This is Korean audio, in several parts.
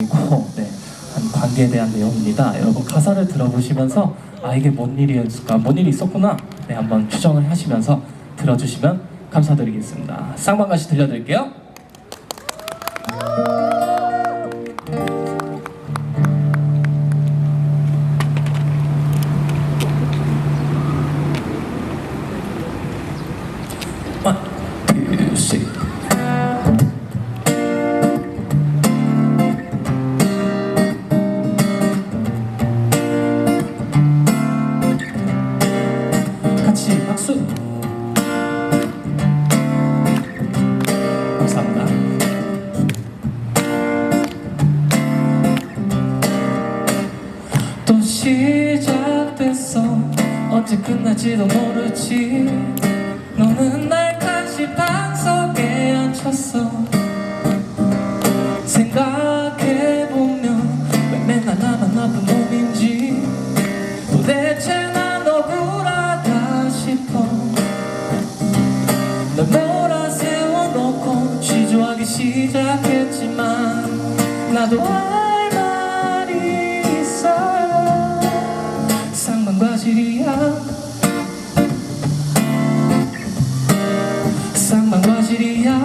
이고 네, 한 관계에 대한 내용입니다. 여러분 가사를 들어보시면서 아 이게 뭔 일이었을까, 뭔 일이 있었구나, 네 한번 추정을 하시면서 들어주시면 감사드리겠습니다. 쌍방가시 들려드릴게요. 박수. 감사합니다. 또 시작됐어. 언제 끝날지도 모르지. 너는 날 다시 방석에 앉혔어. 생각해보면 왜 맨날 나만 나쁜 나도 할 말이 있어. 쌍방과실이야. 쌍방과실이야.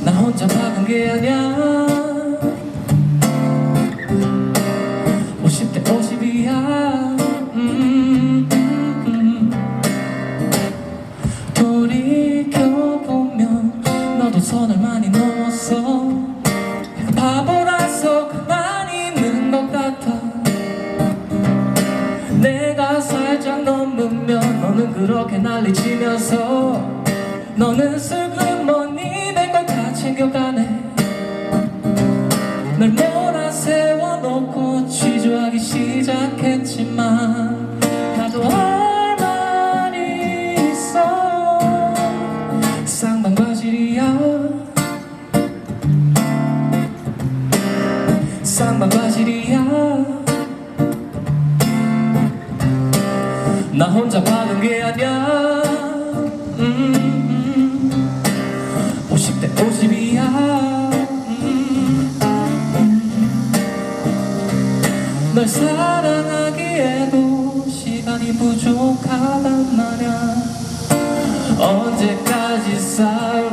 나 혼자 박은 게 아니야 선을 많이 넘었어 바보라서 가만히 있는 것 같아. 내가 살짝 넘으면 너는 그렇게 난리치면서 너는 슬그머니 나 혼자 박은 게 아니야. 음, 음. 50대 50이야. 음, 널 사랑하기에도 시간이 부족하단 말야. 언제까지 싸울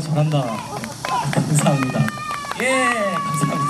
정말 잘한다. 감사합니다. 예, 감사합니다.